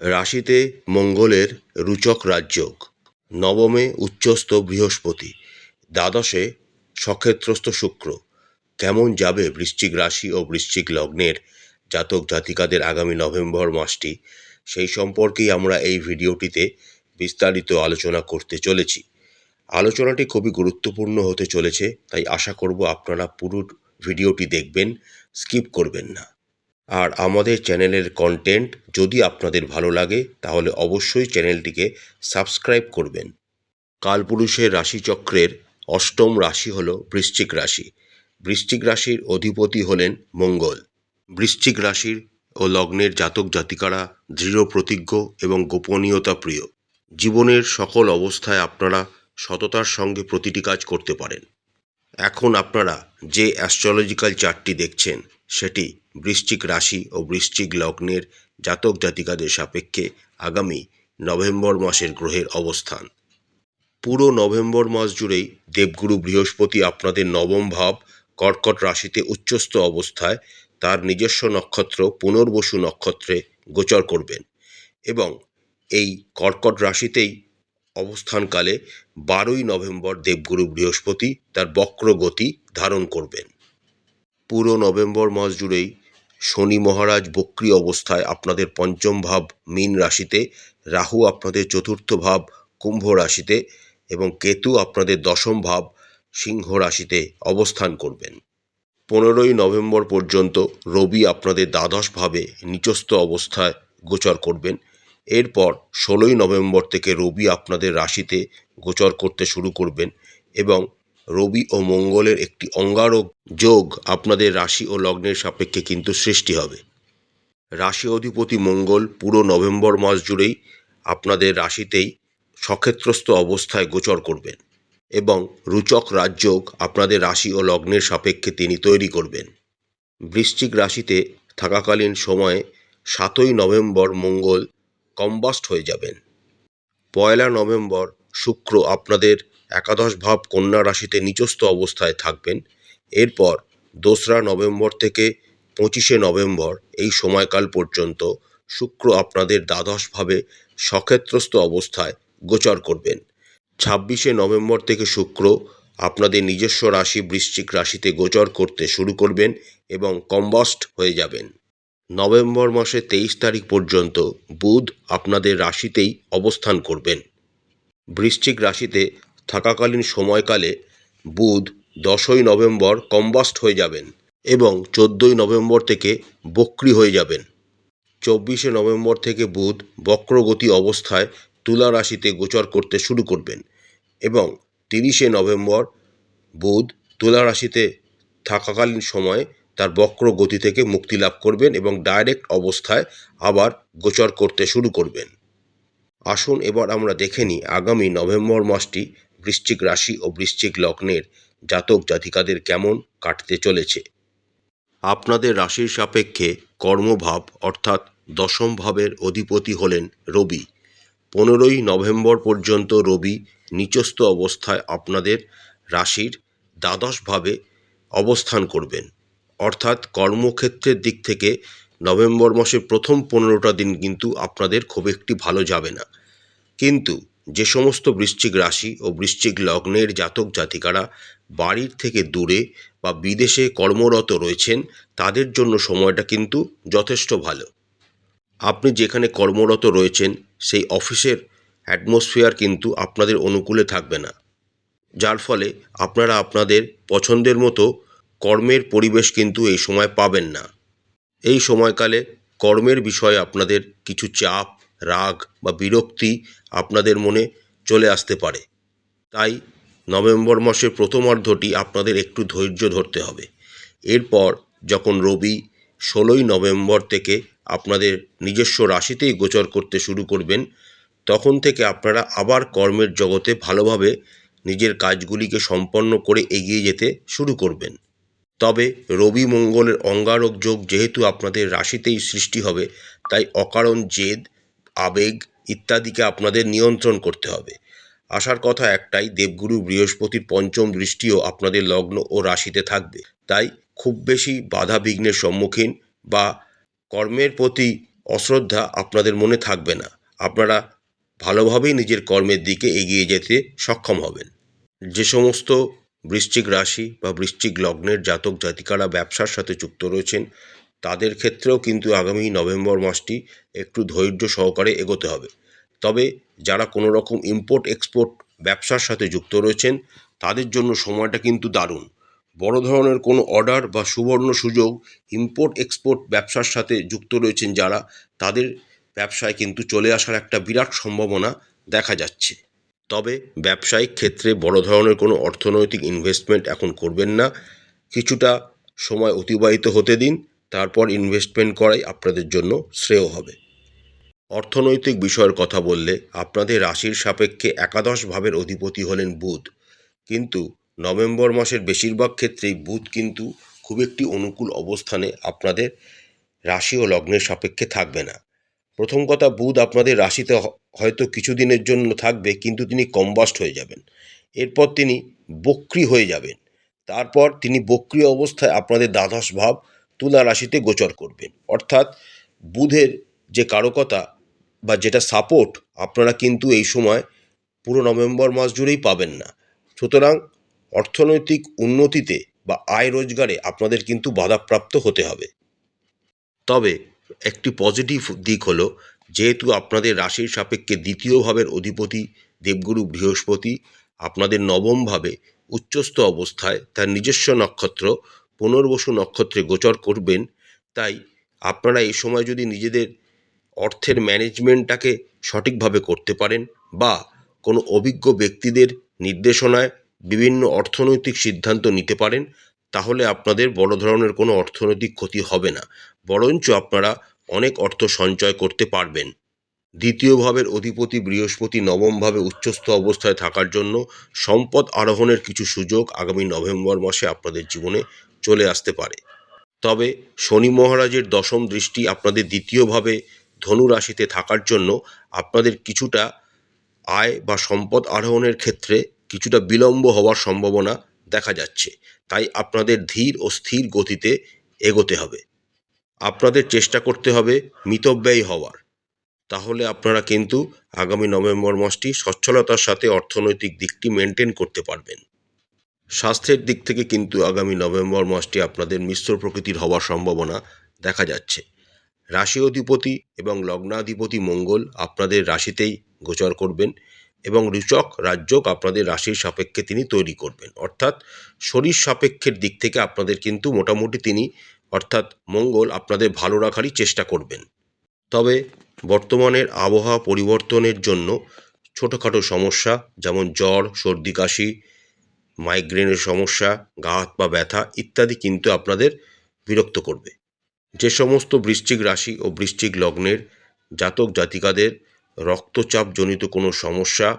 রাশিতে মঙ্গলের রুচক রাজযোগ। নবমে উচ্চস্থ বৃহস্পতি। দ্বাদশে সক্ষেত্রস্থ শুক্র। কেমন যাবে বৃশ্চিক রাশি ও বৃশ্চিক লগ্নের জাতক জাতিকাদের আগামী নভেম্বর মাসটি? সেই সম্পর্কেই আমরা এই ভিডিওটিতে বিস্তারিত আলোচনা করতে চলেছি। আলোচনাটি খুবই গুরুত্বপূর্ণ হতে চলেছে, তাই আশা করব আপনারা পুরো ভিডিওটি দেখবেন, স্কিপ করবেন না। আর আমাদের চ্যানেলের কন্টেন্ট যদি আপনাদের ভালো লাগে, তাহলে অবশ্যই চ্যানেলটিকে সাবস্ক্রাইব করবেন। কালপুরুষের রাশিচক্রের অষ্টম রাশি হল বৃশ্চিক রাশি। বৃশ্চিক রাশির অধিপতি হলেন মঙ্গল। বৃশ্চিক রাশির ও লগ্নের জাতক জাতিকারা দৃঢ় প্রতিজ্ঞ এবং গোপনীয়তা প্রিয়। জীবনের সকল অবস্থায় আপনারা সততার সঙ্গে প্রতিটি কাজ করতে পারেন। এখন আপনারা যে অ্যাস্ট্রোলজিক্যাল চার্টটি দেখছেন, সেটি বৃশ্চিক রাশি ও বৃশ্চিক লগ্নের জাতক জাতিকাদের সাপেক্ষে আগামী নভেম্বর মাসের গ্রহের অবস্থান। পুরো নভেম্বর মাস জুড়েই দেবগুরু বৃহস্পতি আপনাদের নবম ভাব কর্কট রাশিতে উচ্চস্থ অবস্থায় তার নিজস্ব নক্ষত্র পুনর্বসু নক্ষত্রে গোচর করবেন এবং এই কর্কট রাশিতেই অবস্থানকালে বারোই নভেম্বর দেবগুরু বৃহস্পতি তার বক্র গতি ধারণ করবেন। পুরো নভেম্বর মাস জুড়েই শনি মহারাজ বক্রি অবস্থায় আপনাদের পঞ্চম ভাব মীন রাশিতে, রাহু আপনাদের চতুর্থ ভাব কুম্ভ রাশিতে এবং কেতু আপনাদের দশম ভাব সিংহ রাশিতে অবস্থান করবেন। পনেরোই নভেম্বর পর্যন্ত রবি আপনাদের দ্বাদশ ভাবে নিচস্থ অবস্থায় গোচর করবেন। এরপর ষোলোই নভেম্বর থেকে রবি আপনাদের রাশিতে গোচর করতে শুরু করবেন এবং রবি ও মঙ্গলের একটি অঙ্গারক যোগ আপনাদের রাশি ও লগ্নের সাপেক্ষে কিন্তু সৃষ্টি হবে। রাশি অধিপতি মঙ্গল পুরো নভেম্বর মাস জুড়েই আপনাদের রাশিতেই সক্ষেত্রস্থ অবস্থায় গোচর করবেন এবং রুচক রাজযোগ আপনাদের রাশি ও লগ্নের সাপেক্ষে তিনি তৈরি করবেন। বৃশ্চিক রাশিতে থাকাকালীন সময়ে সাতই নভেম্বর মঙ্গল কম্বাস্ট হয়ে যাবেন। পয়লা নভেম্বর শুক্র আপনাদের একাদশ ভাব কন্যা রাশিতে নিচস্থ অবস্থায় থাকবেন। এরপর দোসরা নভেম্বর থেকে পঁচিশে নভেম্বর এই সময়কাল পর্যন্ত শুক্র আপনাদের দ্বাদশভাবে সক্ষেত্রস্থ অবস্থায় গোচর করবেন। ছাব্বিশে নভেম্বর থেকে শুক্র আপনাদের নিজস্ব রাশি বৃশ্চিক রাশিতে গোচর করতে শুরু করবেন এবং কম্বাস্ট হয়ে যাবেন। নভেম্বর মাসে তেইশ তারিখ পর্যন্ত বুধ আপনাদের রাশিতেই অবস্থান করবেন। বৃশ্চিক রাশিতে থাকাকালীন সময়কালে বুধ দশই নভেম্বর কম্বাস্ট হয়ে যাবেন এবং চোদ্দোই নভেম্বর থেকে বক্রি হয়ে যাবেন। চব্বিশে নভেম্বর থেকে বুধ বক্রগতি অবস্থায় তুলা রাশিতে গোচর করতে শুরু করবেন এবং তিরিশে নভেম্বর বুধ তুলা রাশিতে থাকাকালীন সময়ে তার বক্র গতি থেকে মুক্তি লাভ করবেন এবং ডাইরেক্ট অবস্থায় আবার গোচর করতে শুরু করবেন। আসুন এবার আমরা দেখে নিই আগামী নভেম্বর মাসটি বৃশ্চিক রাশি ও বৃশ্চিক লগ্নের জাতক জাতিকাদের কেমন কাটতে চলেছে? আপনাদের রাশির সাপেক্ষে কর্মভাব অর্থাৎ দশম ভাবের অধিপতি হলেন রবি। পনেরোই নভেম্বর পর্যন্ত রবি নিচস্থ অবস্থায় আপনাদের রাশির দ্বাদশভাবে অবস্থান করবেন। অর্থাৎ কর্মক্ষেত্রের দিক থেকে নভেম্বর মাসের প্রথম পনেরোটা দিন কিন্তু আপনাদের খুব একটি ভালো যাবে না। কিন্তু যে সমস্ত বৃশ্চিক রাশি ও বৃশ্চিক লগ্নের জাতক জাতিকারা বাড়ির থেকে দূরে বা বিদেশে কর্মরত রয়েছেন, তাদের জন্য সময়টা কিন্তু যথেষ্ট ভালো। আপনি যেখানে কর্মরত রয়েছেন, সেই অফিসের অ্যাটমসফিয়ার কিন্তু আপনাদের অনুকূলে থাকবে না। যার ফলে আপনারা আপনাদের পছন্দের মতো কর্মের পরিবেশ কিন্তু এই সময় পাবেন না। এই সময়কালে কর্মের বিষয়ে আপনাদের কিছু চাপ রাগ বা বিরক্তি আপনাদের মনে চলে আসতে পারে। তাই নভেম্বর মাসের প্রথমার্ধটি আপনাদের একটু ধৈর্য ধরতে হবে। এরপর যখন রবি ষোলোই নভেম্বর থেকে আপনাদের নিজস্ব রাশিতেই গোচর করতে শুরু করবেন, তখন থেকে আপনারা আবার কর্মের জগতে ভালোভাবে নিজের কাজগুলিকে সম্পন্ন করে এগিয়ে যেতে শুরু করবেন। তবে রবি মঙ্গলের অঙ্গারক যোগ যেহেতু আপনাদের রাশিতেই সৃষ্টি হবে, তাই অকারণ জেদ আবেগ ইত্যাদিকে আপনাদের নিয়ন্ত্রণ করতে হবে। আসার কথা একটাই, দেবগুরু বৃহস্পতির পঞ্চম দৃষ্টিও আপনাদের লগ্ন ও রাশিতে থাকবে। তাই খুব বেশি বাধা বিঘ্নের সম্মুখীন বা কর্মের প্রতি অশ্রদ্ধা আপনাদের মনে থাকবে না। আপনারা ভালোভাবেই নিজের কর্মের দিকে এগিয়ে যেতে সক্ষম হবেন। যে সমস্ত বৃশ্চিক রাশি বা বৃশ্চিক লগ্নের জাতক জাতিকারা ব্যবসার সাথে যুক্ত রয়েছেন তাদের ক্ষেত্রেও কিন্তু আগামী নভেম্বর মাসটি একটু ধৈর্য সহকারে এগোতে হবে। তবে যারা কোনো রকম ইম্পোর্ট এক্সপোর্ট ব্যবসার সাথে যুক্ত রয়েছেন, তাদের জন্য সময়টা কিন্তু দারুণ। বড় ধরনের কোনো অর্ডার বা সুবর্ণ সুযোগ ইম্পোর্ট এক্সপোর্ট ব্যবসার সাথে যুক্ত রয়েছেন যারা, তাদের ব্যবসায় কিন্তু চলে আসার একটা বিরাট সম্ভাবনা দেখা যাচ্ছে। তবে ব্যবসায়িক ক্ষেত্রে বড় ধরনের কোনো অর্থনৈতিক ইনভেস্টমেন্ট এখন করবেন না। কিছুটা সময় অতিবাহিত হতে দিন তারপর ইনভেস্টমেন্ট করাই আপনাদের জন্য শ্রেয় হবে। অর্থনৈতিক বিষয়ের কথা বললে আপনাদের রাশির সাপেক্ষে একাদশ ভাবের অধিপতি হলেন বুধ। কিন্তু নভেম্বর মাসের বেশিরভাগ ক্ষেত্রেই বুধ কিন্তু খুব একটি অনুকূল অবস্থানে আপনাদের রাশি ও লগ্নের সাপেক্ষে থাকবে না। প্রথম কথা, বুধ আপনাদের রাশিতে হয়তো কিছুদিনের জন্য থাকবে, কিন্তু তিনি কম্বাস্ট হয়ে যাবেন। এরপর তিনি বক্রি হয়ে যাবেন। তারপর তিনি বক্রি অবস্থায় আপনাদের দ্বাদশ ভাব তুলা রাশিতে গোচর করবেন। অর্থাৎ বুধের যে কারকতা বা যেটা সাপোর্ট আপনারা কিন্তু এই সময় পুরো নভেম্বর মাস জুড়েই পাবেন না। সুতরাং অর্থনৈতিক উন্নতিতে বা আয় রোজগারে আপনাদের কিন্তু বাধাপ্রাপ্ত হতে হবে। তবে একটি পজিটিভ দিক হলো, যেহেতু আপনাদের রাশির সাপেক্ষে দ্বিতীয় ভাবের অধিপতি দেবগুরু বৃহস্পতি, আপনাদের নবমভাবে উচ্চস্থ অবস্থায় তার নিজস্ব নক্ষত্র পুনর্বসু নক্ষত্রে গোচর করবেন, তাই আপনারা এই সময় যদি নিজেদের অর্থের ম্যানেজমেন্টটাকে সঠিকভাবে করতে পারেন বা কোনো অভিজ্ঞ ব্যক্তিদের নির্দেশনায় বিভিন্ন অর্থনৈতিক সিদ্ধান্ত নিতে পারেন, তাহলে আপনাদের বড় ধরনের কোনো অর্থনৈতিক ক্ষতি হবে না। বরঞ্চ আপনারা অনেক অর্থ সঞ্চয় করতে পারবেন। দ্বিতীয় ভাবের অধিপতি বৃহস্পতি নবমভাবে উচ্চস্থ অবস্থায় থাকার জন্য সম্পদ আরোহণের কিছু সুযোগ আগামী নভেম্বর মাসে আপনাদের জীবনে চলে আসতে পারে। তবে শনি মহারাজের দশম দৃষ্টি আপনাদের দ্বিতীয়ভাবে ধনু রাশিতে থাকার জন্য আপনাদের কিছুটা আয় বা সম্পদ আরোহণের ক্ষেত্রে কিছুটা বিলম্ব হওয়ার সম্ভাবনা দেখা যাচ্ছে। তাই আপনাদের ধীর ও স্থির গতিতে এগোতে হবে। আপনাদের চেষ্টা করতে হবে মিতব্যয়ী হওয়ার। তাহলে আপনারা কিন্তু আগামী নভেম্বর মাসটি সচ্ছলতার সাথে অর্থনৈতিক দিকটি মেনটেন করতে পারবেন। স্বাস্থ্যের দিক থেকে কিন্তু আগামী নভেম্বর মাসটি আপনাদের মিশ্র প্রকৃতির হওয়ার সম্ভাবনা দেখা যাচ্ছে। রাশি অধিপতি এবং লগ্নাধিপতি মঙ্গল আপনাদের রাশিতেই গোচর করবেন এবং রুচক রাজ্যক আপনাদের রাশির সাপেক্ষে তিনি তৈরি করবেন। অর্থাৎ শরীর সাপেক্ষের দিক থেকে আপনাদের কিন্তু মোটামুটি তিনি, অর্থাৎ মঙ্গল আপনাদের ভালো রাখারই চেষ্টা করবেন। তবে বর্তমানের আবহাওয়া পরিবর্তনের জন্য ছোটোখাটো সমস্যা যেমন জ্বর, সর্দি, কাশি মাইগ্রেনের সমস্যা, গা হাত পা ব্যথা ইত্যাদি কিন্তু আপনাদের বিরক্ত করবে। যে সমস্ত বৃশ্চিক রাশি ও বৃশ্চিক লগ্নের জাতক জাতিকাদের রক্তচাপজনিত কোনো সমস্যা,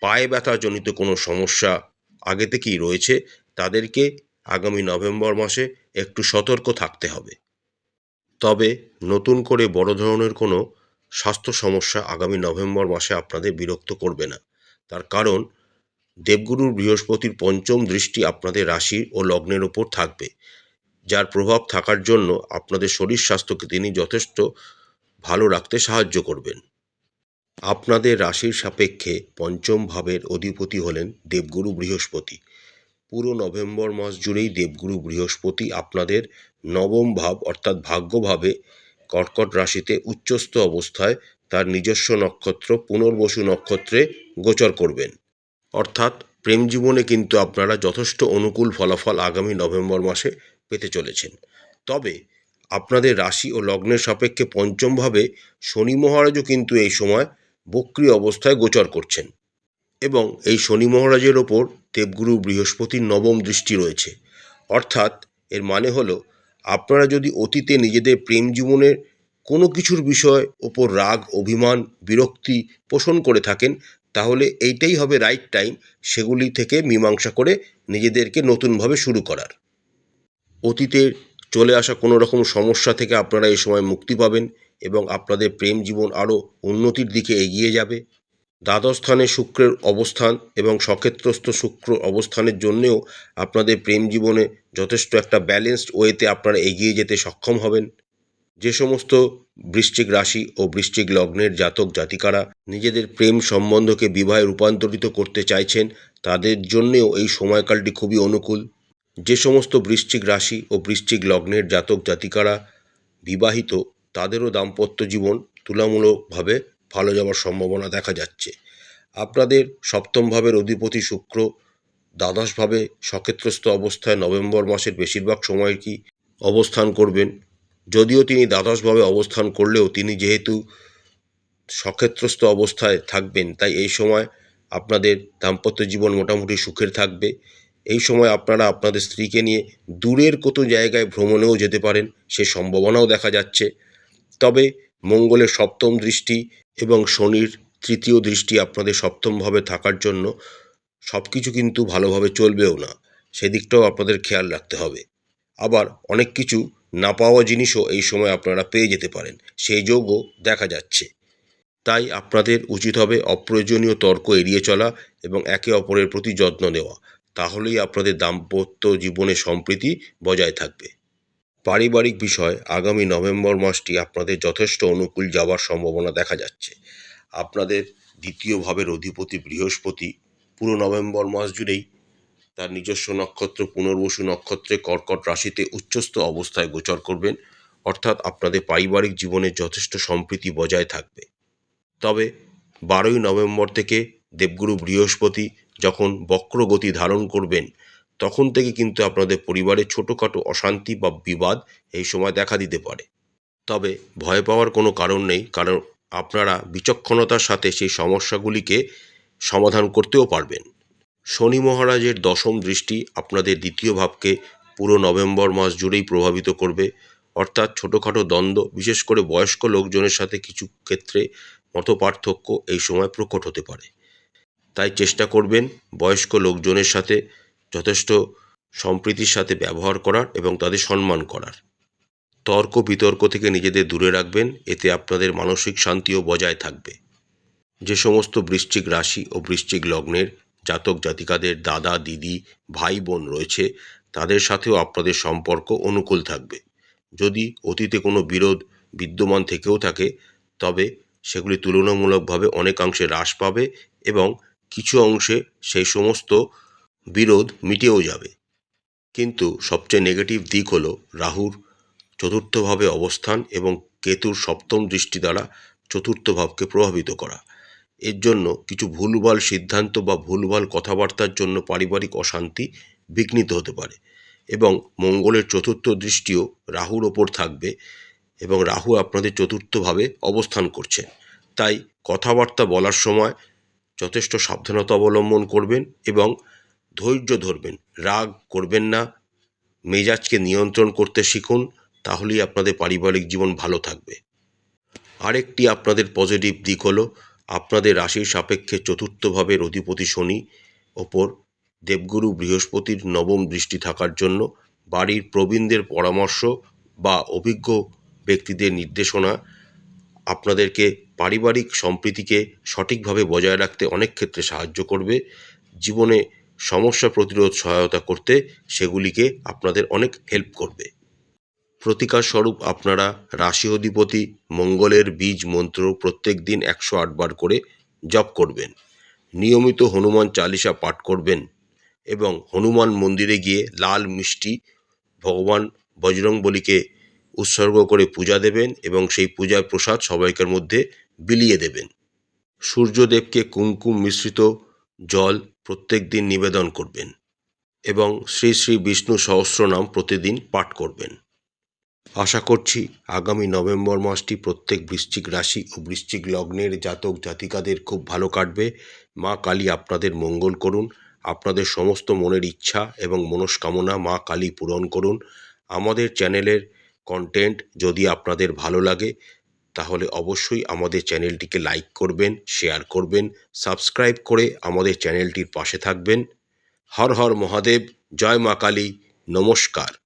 পায়ে ব্যথাজনিত কোনো সমস্যা আগে থেকেই রয়েছে, তাদেরকে আগামী নভেম্বর মাসে একটু সতর্ক থাকতে হবে। তবে নতুন করে বড় ধরনের কোনো স্বাস্থ্য সমস্যা আগামী নভেম্বর মাসে আপনাদের বিরক্ত করবে না। তার কারণ দেবগুরুর বৃহস্পতির পঞ্চম দৃষ্টি আপনাদের রাশি ও লগ্নের ওপর থাকবে। যার প্রভাব থাকার জন্য আপনাদের শরীর স্বাস্থ্যকে তিনি যথেষ্ট ভালো রাখতে সাহায্য করবেন। আপনাদের রাশির সাপেক্ষে পঞ্চম ভাবের অধিপতি হলেন দেবগুরু বৃহস্পতি। পুরো নভেম্বর মাস জুড়েই দেবগুরু বৃহস্পতি আপনাদের নবম ভাব অর্থাৎ ভাগ্যভাবে কর্কট রাশিতে উচ্চস্থ অবস্থায় তার নিজস্ব নক্ষত্র পুনর্বসু নক্ষত্রে গোচর করবেন। অর্থাৎ প্রেম জীবনে কিন্তু আপনারা যথেষ্ট অনুকূল ফলাফল আগামী নভেম্বর মাসে পেতে চলেছেন। তবে আপনাদের রাশি ও লগ্নের সাপেক্ষে পঞ্চমভাবে শনি মহারাজও কিন্তু এই সময় বক্রি অবস্থায় গোচর করছেন এবং এই শনি মহারাজের ওপর দেবগুরু বৃহস্পতির নবম দৃষ্টি রয়েছে। অর্থাৎ এর মানে হলো আপনারা যদি অতীতে নিজেদের প্রেম জীবনের কোনো কিছুর বিষয় ওপর রাগ, অভিমান, বিরক্তি পোষণ করে থাকেন তাহলে এইটাই হবে রাইট টাইম সেগুলি থেকে মীমাংসা করে নিজেদেরকে নতুনভাবে শুরু করার। অতীতে চলে আসা কোনো রকম সমস্যা থেকে আপনারা এই সময় মুক্তি পাবেন এবং আপনাদের প্রেম জীবন আরও উন্নতির দিকে এগিয়ে যাবে। দ্বাদশ স্থানে শুক্রের অবস্থান এবং সক্ষেত্রস্থ শুক্র অবস্থানের জন্যেও আপনাদের প্রেম জীবনে যথেষ্ট একটা ব্যালেন্সড ওয়েতে আপনারা এগিয়ে যেতে সক্ষম হবেন। যে সমস্ত বৃশ্চিক রাশি ও বৃশ্চিক লগ্নের জাতক জাতিকারা নিজেদের প্রেম সম্বন্ধকে বিবাহে রূপান্তরিত করতে চাইছেন, তাদের জন্যেও এই সময়কালটি খুবই অনুকূল। যে সমস্ত বৃশ্চিক রাশি ও বৃশ্চিক লগ্নের জাতক জাতিকারা বিবাহিত, তাদেরও দাম্পত্য জীবন তুলনামূলকভাবে ভালো যাওয়ার সম্ভাবনা দেখা যাচ্ছে। আপনাদের সপ্তম ভাবের অধিপতি শুক্র দ্বাদশভাবে সক্ষেত্রস্থ অবস্থায় নভেম্বর মাসের বেশিরভাগ সময় কি অবস্থান করবেন? যদিও তিনি দ্বাদশভাবে অবস্থান করলেও তিনি যেহেতু সক্ষেত্রস্থ অবস্থায় থাকবেন, তাই এই সময় আপনাদের দাম্পত্য জীবন মোটামুটি সুখের থাকবে। এই সময় আপনারা আপনাদের স্ত্রীকে নিয়ে দূরের কত জায়গায় ভ্রমণেও যেতে পারেন, সে সম্ভাবনাও দেখা যাচ্ছে। তবে মঙ্গলের সপ্তম দৃষ্টি এবং শনির তৃতীয় দৃষ্টি আপনাদের সপ্তমভাবে থাকার জন্য সব কিছু কিন্তু ভালোভাবে চলবেও না। সেদিকটাও আপনাদের খেয়াল রাখতে হবে। আবার অনেক কিছু না পাওয়া জিনিসও এই সময় আপনারা পেয়ে যেতে পারেন। সেই যোগও দেখা যাচ্ছে। তাই আপনাদের উচিত হবে অপ্রয়োজনীয় তর্ক এড়িয়ে চলা এবং একে অপরের প্রতি যত্ন নেওয়া। তাহলেই আপনাদের দাম্পত্য জীবনে সম্প্রীতি বজায় থাকবে। পারিবারিক বিষয়, আগামী নভেম্বর মাসটি আপনাদের যথেষ্ট অনুকূল যাওয়ার সম্ভাবনা দেখা যাচ্ছে। আপনাদের দ্বিতীয় ভাবের অধিপতি বৃহস্পতি, পুরো নভেম্বর মাস জুড়েই তার নিজস্ব নক্ষত্র, পুনর্বসু নক্ষত্রে কর্কট রাশিতে উচ্চস্থ অবস্থায় গোচর করবেন। অর্থাৎ আপনাদের পারিবারিক জীবনে যথেষ্ট সম্প্রীতি বজায় থাকবে। তবে বারোই নভেম্বর থেকে দেবগুরু বৃহস্পতি যখন বক্রগতি ধারণ করবেন, তখন থেকে কিন্তু আপনাদের পরিবারে ছোটোখাটো অশান্তি বা বিবাদ এই সময় দেখা দিতে পারে। তবে ভয় পাওয়ার কোনো কারণ নেই, কারণ আপনারা বিচক্ষণতার সাথে সেই সমস্যাগুলিকে সমাধান করতেও পারবেন। শনি মহারাজের দশম দৃষ্টি আপনাদের দ্বিতীয় ভাবকে পুরো নভেম্বর মাস জুড়েই প্রভাবিত করবে। অর্থাৎ ছোটোখাটো দ্বন্দ্ব, বিশেষ করে বয়স্ক লোকজনের সাথে কিছু ক্ষেত্রে মত পার্থক্য এই সময় প্রকট হতে পারে। তাই চেষ্টা করবেন বয়স্ক লোকজনের সাথে যথেষ্ট সম্প্রীতির সাথে ব্যবহার করার এবং তাদের সম্মান করার। তর্ক বিতর্ক থেকে নিজেদের দূরে রাখবেন, এতে আপনাদের মানসিক শান্তিও বজায় থাকবে। যে সমস্ত বৃশ্চিক রাশি ও বৃশ্চিক লগ্নের জাতক জাতিকাদের দাদা, দিদি, ভাই বোন রয়েছে, তাদের সাথেও আপনাদের সম্পর্ক অনুকূল থাকবে। যদি অতীতে কোনো বিরোধ বিদ্যমান থেকেও থাকে, তবে সেগুলি তুলনামূলকভাবে অনেকাংশে হ্রাস পাবে এবং কিছু অংশে সেই সমস্ত বিরোধ মিটেও যাবে। কিন্তু সবচেয়ে নেগেটিভ দিক হলো রাহুর চতুর্থভাবে অবস্থান এবং কেতুর সপ্তম দৃষ্টি দ্বারা চতুর্থ ভাবকে প্রভাবিত করা। এর জন্য কিছু ভুলভাল সিদ্ধান্ত বা ভুলভাল কথাবার্তার জন্য পারিবারিক অশান্তি বিঘ্নিত হতে পারে এবং মঙ্গলের চতুর্থ দৃষ্টিও রাহুর ওপর থাকবে এবং রাহু আপনাদের চতুর্থভাবে অবস্থান করছেন তাই কথাবার্তা বলার সময় যথেষ্ট সাবধানতা অবলম্বন করবেন এবং ধৈর্য ধরবেন। রাগ করবেন না, মেজাজকে নিয়ন্ত্রণ করতে শিখুন, তাহলেই আপনাদের পারিবারিক জীবন ভালো থাকবে। আরেকটি আপনাদের পজিটিভ দিক হলো আপনাদের রাশির সাপেক্ষে চতুর্থ ভাবের অধিপতি শনি ওপর দেবগুরু বৃহস্পতির নবম দৃষ্টি থাকার জন্য বাড়ির প্রবীণদের পরামর্শ বা অভিজ্ঞ ব্যক্তিদের নির্দেশনা, আপনাদেরকে পারিবারিক সম্প্রীতিকে সঠিকভাবে বজায় রাখতে অনেক ক্ষেত্রে সাহায্য করবে। জীবনে সমস্যা প্রতিরোধ সহায়তা করতে সেগুলিকে আপনাদের অনেক হেল্প করবে। প্রতিকার স্বরূপ আপনারা রাশি অধিপতি মঙ্গলের বীজ মন্ত্র প্রত্যেক দিন একশো আটবার করে জপ করবেন। নিয়মিত হনুমান চালিসা পাঠ করবেন এবং হনুমান মন্দিরে গিয়ে লাল মিষ্টি ভগবান বজরংবলীকে উৎসর্গ করে পূজা দেবেন এবং সেই পূজার প্রসাদ সবাইকার মধ্যে বিলিয়ে দেবেন। সূর্যদেবকে কুমকুম মিশ্রিত জল প্রত্যেক দিন নিবেদন করবেন এবং শ্রী শ্রী বিষ্ণু সহস্রনাম প্রতিদিন পাঠ করবেন। আশা করছি আগামী নভেম্বর মাসটি প্রত্যেক বৃশ্চিক রাশি ও বৃশ্চিক লগ্নের জাতক জাতিকাদের খুব ভালো কাটবে। মা কালী আপনাদের মঙ্গল করুন, আপনাদের সমস্ত মনের ইচ্ছা এবং মনস্কামনা মা কালী পূরণ করুন। আমাদের চ্যানেলের কন্টেন্ট যদি আপনাদের ভালো লাগে, তাহলে অবশ্যই আমাদের চ্যানেলটিকে লাইক করবেন শেয়ার করবেন সাবস্ক্রাইব করে আমাদের চ্যানেলটির পাশে থাকবেন। হর হর মহাদেব, জয় মা কালী, নমস্কার।